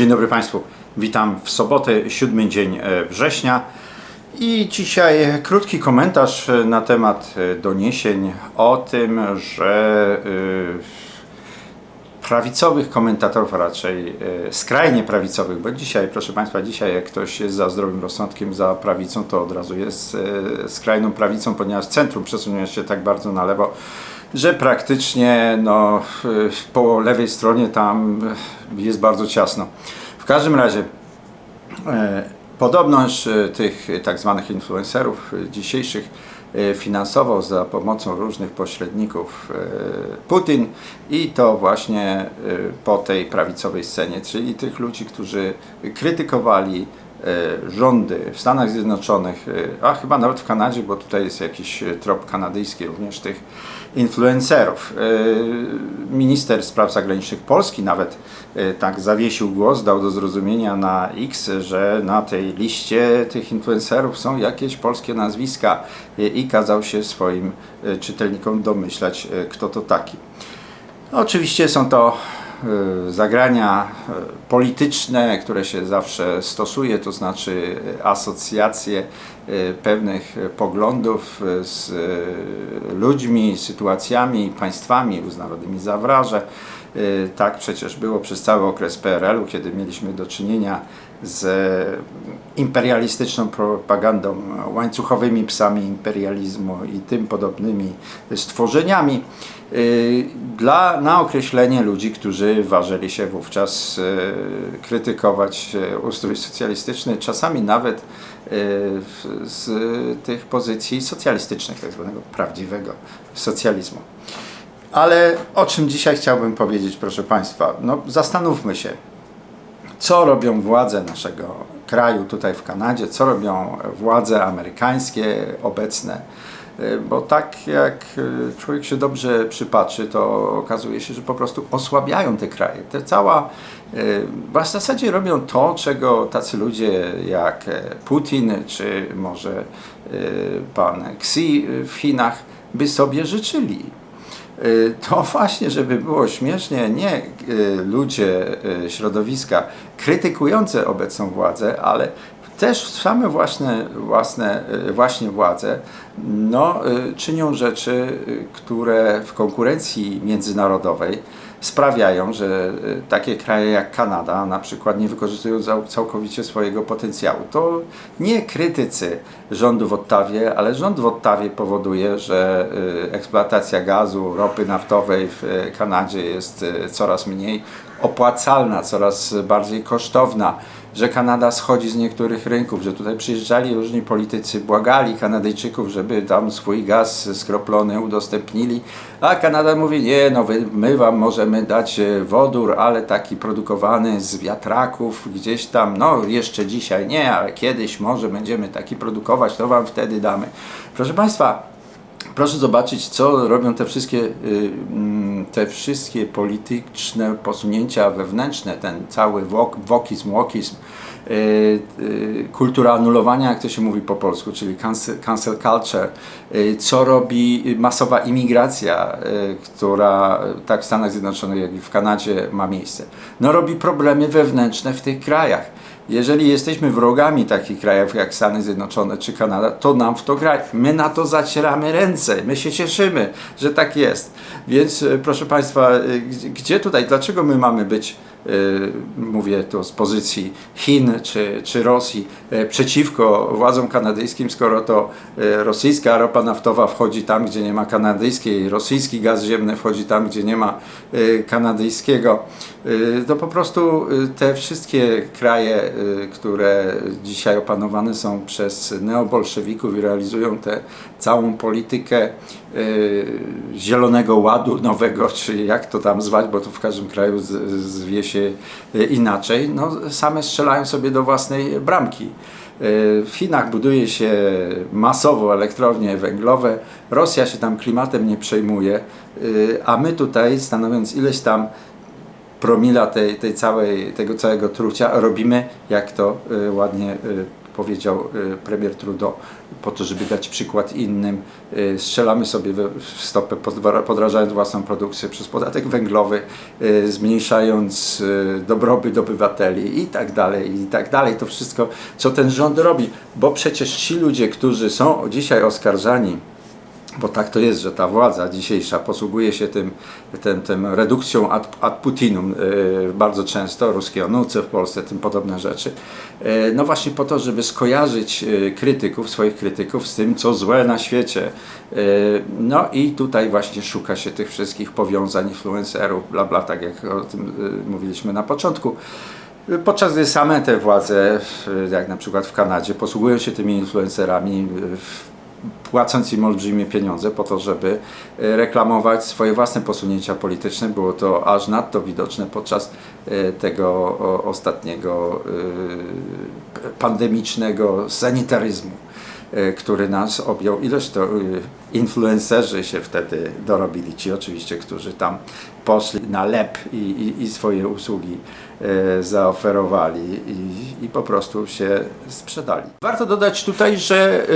Dzień dobry Państwu. Witam w sobotę, siódmy dzień e, września. I dzisiaj krótki komentarz e, na temat e, doniesień o tym, że prawicowych komentatorów, a raczej skrajnie prawicowych, bo dzisiaj, proszę Państwa, dzisiaj jak ktoś jest za zdrowym rozsądkiem, za prawicą, to od razu jest skrajną prawicą, ponieważ centrum przesunęło się tak bardzo na lewo, że praktycznie no, po lewej stronie tam jest bardzo ciasno. W każdym razie e, podobność e, tych tak zwanych influencerów e, dzisiejszych finansował za pomocą różnych pośredników Putin i to właśnie po tej prawicowej scenie, czyli tych ludzi, którzy krytykowali rządy w Stanach Zjednoczonych, a chyba nawet w Kanadzie, bo tutaj jest jakiś trop kanadyjski również tych influencerów. E, minister spraw zagranicznych Polski nawet e, tak zawiesił głos, dał do zrozumienia na X, że na tej liście tych influencerów są jakieś polskie nazwiska e, i kazał się swoim czytelnikom domyślać, kto to taki. Oczywiście są to zagrania y, polityczne, które się zawsze stosuje, to znaczy asocjacje y, pewnych poglądów z ludźmi, sytuacjami, państwami uznawanymi za wraże. Tak przecież było przez cały okres PRL-u, kiedy mieliśmy do czynienia z imperialistyczną propagandą, łańcuchowymi psami imperializmu i tym podobnymi stworzeniami. Y, dla, na określenie ludzi, którzy ważyli się wówczas y, krytykować y, ustrój socjalistyczny, czasami nawet z tych pozycji socjalistycznych, tak zwanego prawdziwego socjalizmu. Ale o czym dzisiaj chciałbym powiedzieć, proszę Państwa? No, zastanówmy się, co robią władze naszego kraju tutaj w Kanadzie, co robią władze amerykańskie obecne E, bo tak jak e, człowiek się dobrze przypatrzy, to okazuje się, że po prostu osłabiają te kraje. Te cała, e, w zasadzie robią to, czego tacy ludzie jak Putin, czy może pan Xi w Chinach by sobie życzyli. To właśnie, żeby było śmiesznie, nie ludzie środowiska krytykujące obecną władzę, ale też same własne, własne właśnie władze no, czynią rzeczy, które w konkurencji międzynarodowej sprawiają, że takie kraje jak Kanada na przykład nie wykorzystują całkowicie swojego potencjału. To nie krytycy rządu w Ottawie, ale rząd w Ottawie powoduje, że eksploatacja gazu, ropy naftowej w Kanadzie jest coraz mniej opłacalna, coraz bardziej kosztowna że Kanada schodzi z niektórych rynków, że tutaj przyjeżdżali różni politycy, błagali Kanadyjczyków, żeby tam swój gaz skroplony udostępnili, a Kanada mówi, nie, no my wam możemy dać e, wodór, ale taki produkowany z wiatraków gdzieś tam, no jeszcze dzisiaj nie, ale kiedyś może będziemy taki produkować, to wam wtedy damy. Proszę Państwa, proszę zobaczyć, co robią te wszystkie, y, mm, te wszystkie polityczne posunięcia wewnętrzne, ten cały wok, wokizm, łokizm, y, y, kultura anulowania, jak to się mówi po polsku, czyli cancel, cancel culture, co robi masowa imigracja, która tak w Stanach Zjednoczonych, jak i w Kanadzie ma miejsce. No robi problemy wewnętrzne w tych krajach jeżeli jesteśmy wrogami takich krajów jak Stany Zjednoczone czy Kanada, to nam w to grać. My na to zacieramy ręce, my się cieszymy, że tak jest. Więc e, proszę Państwa, e, gdzie tutaj, dlaczego my mamy być mówię to z pozycji Chin czy, czy Rosji, y, przeciwko władzom kanadyjskim, skoro to y, rosyjska ropa naftowa wchodzi tam, gdzie nie ma kanadyjskiej, rosyjski gaz ziemny wchodzi tam, gdzie nie ma kanadyjskiego. To po prostu te wszystkie kraje, które dzisiaj opanowane są przez neobolszewików i realizują tę całą politykę zielonego ładu nowego, czy jak to tam zwać, bo to w każdym kraju zwie się e, inaczej, no, same strzelają sobie do własnej bramki. E, w Chinach buduje się masowo elektrownie węglowe, Rosja się tam klimatem nie przejmuje, e, a my tutaj stanowiąc ileś tam promila tej, tej całej, tego całego trucia robimy, jak to ładnie powiedział y, premier Trudeau, po to, żeby dać przykład innym. Y, Strzelamy sobie w stopę, podrażając własną produkcję przez podatek węglowy, y, zmniejszając dobrobyt obywateli i tak dalej, i tak dalej. To wszystko, co ten rząd robi, bo przecież ci ludzie, którzy są dzisiaj oskarżani, bo tak to jest, że ta władza dzisiejsza posługuje się tym, tym, tym redukcją ad, ad Putinum yy, bardzo często, ruskie onuce w Polsce, tym podobne rzeczy. Yy, no właśnie po to, żeby skojarzyć yy, krytyków, swoich krytyków z tym, co złe na świecie. No i tutaj właśnie szuka się tych wszystkich powiązań, influencerów, bla bla, tak jak o tym mówiliśmy na początku. Podczas gdy same te władze, jak na przykład w Kanadzie, posługują się tymi influencerami, płacąc im olbrzymie pieniądze po to, żeby e, reklamować swoje własne posunięcia polityczne. Było to aż nadto widoczne podczas e, tego ostatniego e, pandemicznego sanitaryzmu który nas objął. Ileż to e, influencerzy się wtedy dorobili, ci oczywiście, którzy tam poszli na lep i, i, i swoje usługi e, zaoferowali i, i po prostu się sprzedali. Warto dodać tutaj, że e,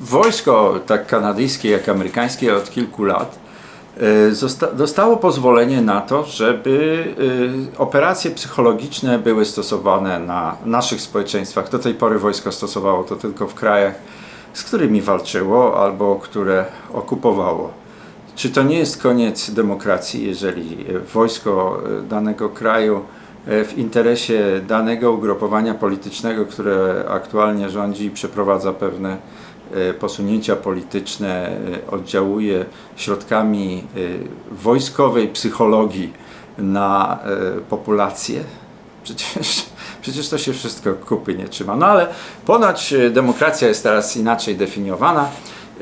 wojsko tak kanadyjskie jak amerykańskie od kilku lat e, dostało pozwolenie na to, żeby e, operacje psychologiczne były stosowane na naszych społeczeństwach. Do tej pory wojsko stosowało to tylko w krajach, z którymi walczyło albo które okupowało. Czy to nie jest koniec demokracji, jeżeli e, wojsko e, danego kraju e, w interesie danego ugrupowania politycznego, które aktualnie rządzi, przeprowadza pewne e, posunięcia polityczne, e, oddziałuje środkami e, wojskowej psychologii na e, populację? Przecież, przecież to się wszystko kupy nie trzyma. No ale ponoć e, demokracja jest teraz inaczej definiowana.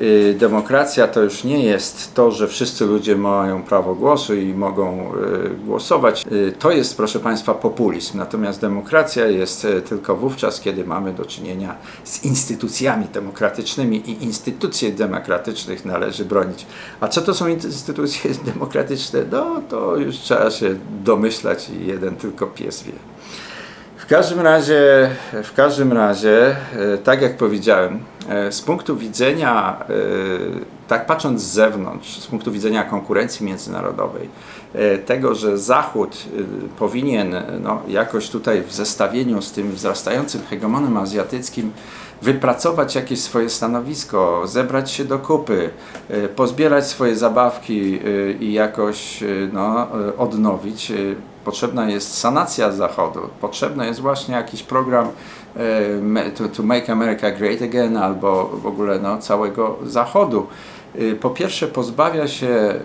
Y, Demokracja to już nie jest to, że wszyscy ludzie mają prawo głosu i mogą y, głosować. Y, To jest, proszę Państwa, populizm. Natomiast demokracja jest tylko wówczas, kiedy mamy do czynienia z instytucjami demokratycznymi i instytucje demokratycznych należy bronić. A co to są instytucje demokratyczne? No to już trzeba się domyślać i jeden tylko pies wie. Każdym razie, w każdym razie, e, tak jak powiedziałem, e, z punktu widzenia, e, tak patrząc z zewnątrz, z punktu widzenia konkurencji międzynarodowej, tego, że Zachód powinien no, jakoś tutaj w zestawieniu z tym wzrastającym hegemonem azjatyckim wypracować jakieś swoje stanowisko, zebrać się do kupy, pozbierać swoje zabawki i jakoś no, odnowić. Potrzebna jest sanacja Zachodu, potrzebny jest właśnie jakiś program e, to, to Make America Great Again albo w ogóle no, całego Zachodu. E, Po pierwsze pozbawia się e,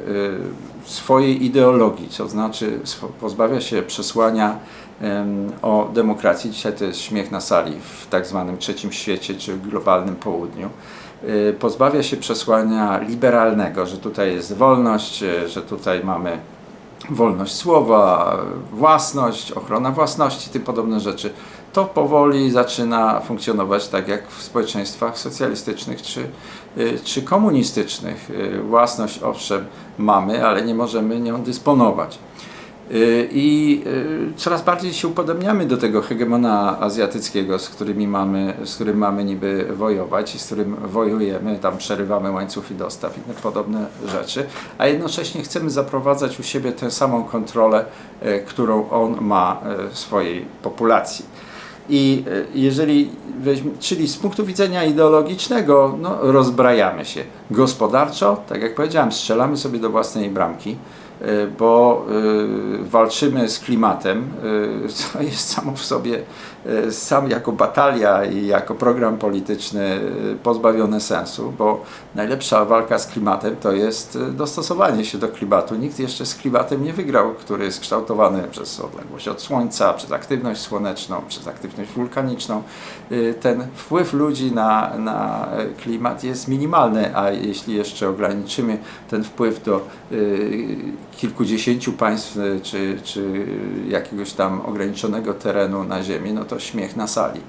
swojej ideologii, to znaczy pozbawia się przesłania o demokracji. Dzisiaj to jest śmiech na sali w tak zwanym trzecim świecie czy globalnym południu. Pozbawia się przesłania liberalnego, że tutaj jest wolność, że tutaj mamy wolność słowa, własność, ochrona własności, tym podobne rzeczy. To powoli zaczyna funkcjonować tak jak w społeczeństwach socjalistycznych czy, y, czy komunistycznych. Y, Własność owszem mamy, ale nie możemy nią dysponować. I y, coraz bardziej się upodobniamy do tego hegemona azjatyckiego, z, którymi mamy, z którym mamy niby wojować i z którym wojujemy, tam przerywamy łańcuchy dostaw i podobne rzeczy, a jednocześnie chcemy zaprowadzać u siebie tę samą kontrolę, y, którą on ma y, swojej populacji. I y, jeżeli weźmie, czyli z punktu widzenia ideologicznego, no, rozbrajamy się. Gospodarczo, tak jak powiedziałem, strzelamy sobie do własnej bramki, y, bo y, walczymy z klimatem, y, co jest samo w sobie, sam jako batalia i jako program polityczny pozbawione sensu, bo najlepsza walka z klimatem to jest dostosowanie się do klimatu. Nikt jeszcze z klimatem nie wygrał, który jest kształtowany przez odległość od Słońca, przez aktywność słoneczną, przez aktywność wulkaniczną. Ten wpływ ludzi na, na klimat jest minimalny, a jeśli jeszcze ograniczymy ten wpływ do y, kilkudziesięciu państw y, czy, czy jakiegoś tam ograniczonego terenu na Ziemi, no to śmiech na sali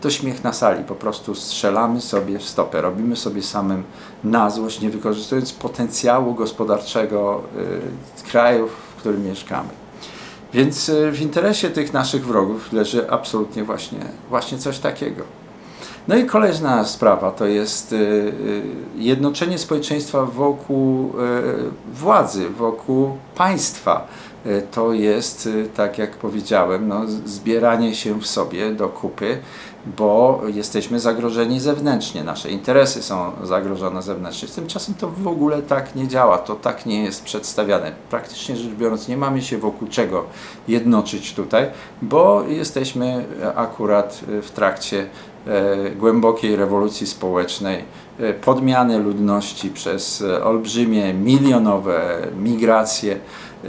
to śmiech na sali. Po prostu strzelamy sobie w stopę, robimy sobie samym na złość, nie wykorzystując potencjału gospodarczego y, kraju, w którym mieszkamy. Więc y, w interesie tych naszych wrogów leży absolutnie właśnie, właśnie coś takiego. No i kolejna sprawa to jest y, y, jednoczenie społeczeństwa wokół y, władzy, wokół państwa. To jest, tak jak powiedziałem, no, zbieranie się w sobie do kupy, bo jesteśmy zagrożeni zewnętrznie, nasze interesy są zagrożone zewnętrznie. Tymczasem to w ogóle tak nie działa, to tak nie jest przedstawiane. Praktycznie rzecz biorąc, nie mamy się wokół czego jednoczyć tutaj, bo jesteśmy akurat w trakcie głębokiej rewolucji społecznej, e, podmiany ludności przez e, olbrzymie, milionowe migracje, e,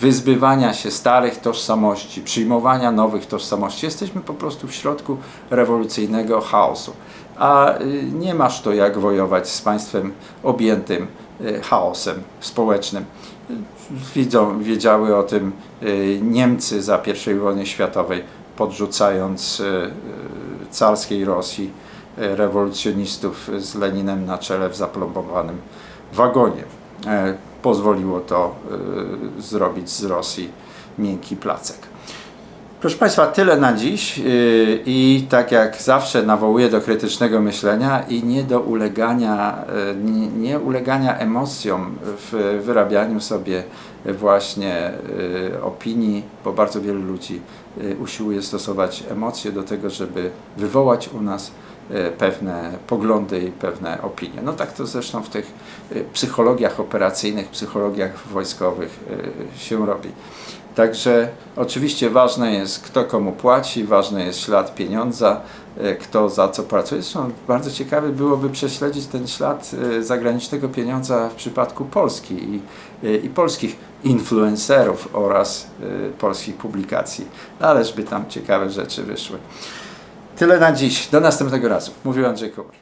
wyzbywania się starych tożsamości, przyjmowania nowych tożsamości. Jesteśmy po prostu w środku rewolucyjnego chaosu. A nie masz to jak wojować z państwem objętym chaosem społecznym. Widzą, wiedziały o tym Niemcy za I wojny światowej, podrzucając carskiej Rosji y, rewolucjonistów z Leninem na czele w zaplombowanym wagonie. E, Pozwoliło to y, zrobić z Rosji miękki placek. Proszę Państwa, tyle na dziś yy, i tak jak zawsze nawołuję do krytycznego myślenia i nie do ulegania, yy, nie, ulegania emocjom w wyrabianiu sobie właśnie yy, opinii, bo bardzo wielu ludzi usiłuje stosować emocje do tego, żeby wywołać u nas pewne poglądy i pewne opinie. No tak to zresztą w tych psychologiach operacyjnych, psychologiach wojskowych się robi. Także oczywiście ważne jest, kto komu płaci, ważny jest ślad pieniądza, e, kto za co pracuje. Zresztą bardzo ciekawe byłoby prześledzić ten ślad e, zagranicznego pieniądza w przypadku Polski i, e, i polskich influencerów oraz polskich publikacji. Ależby tam ciekawe rzeczy wyszły. Tyle na dziś. Do następnego razu. Mówił Andrzej Kowal.